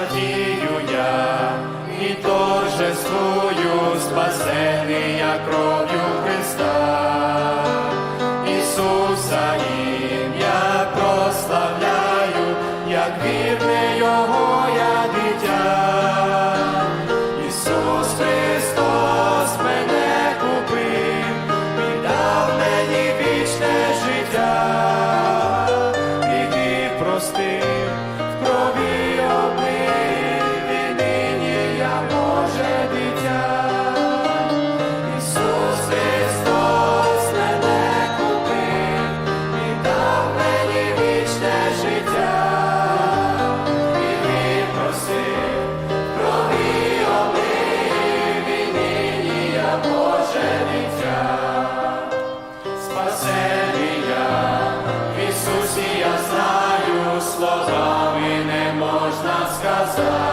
радію я і торжествую, спасений я кров'ю Христа, Ісуса ім'я прославляю, як вірне Його я дитя, Ісус Христос мене купив, і дав мені вічне життя, і простив. soul.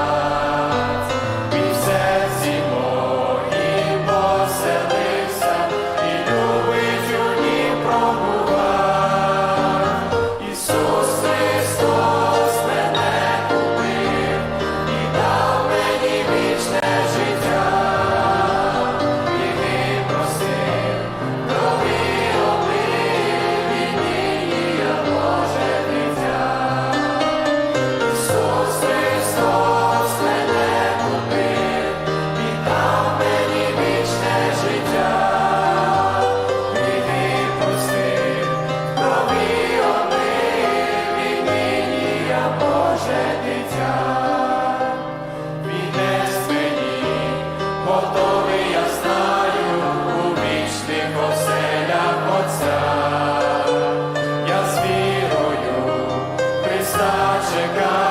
Христа чекає.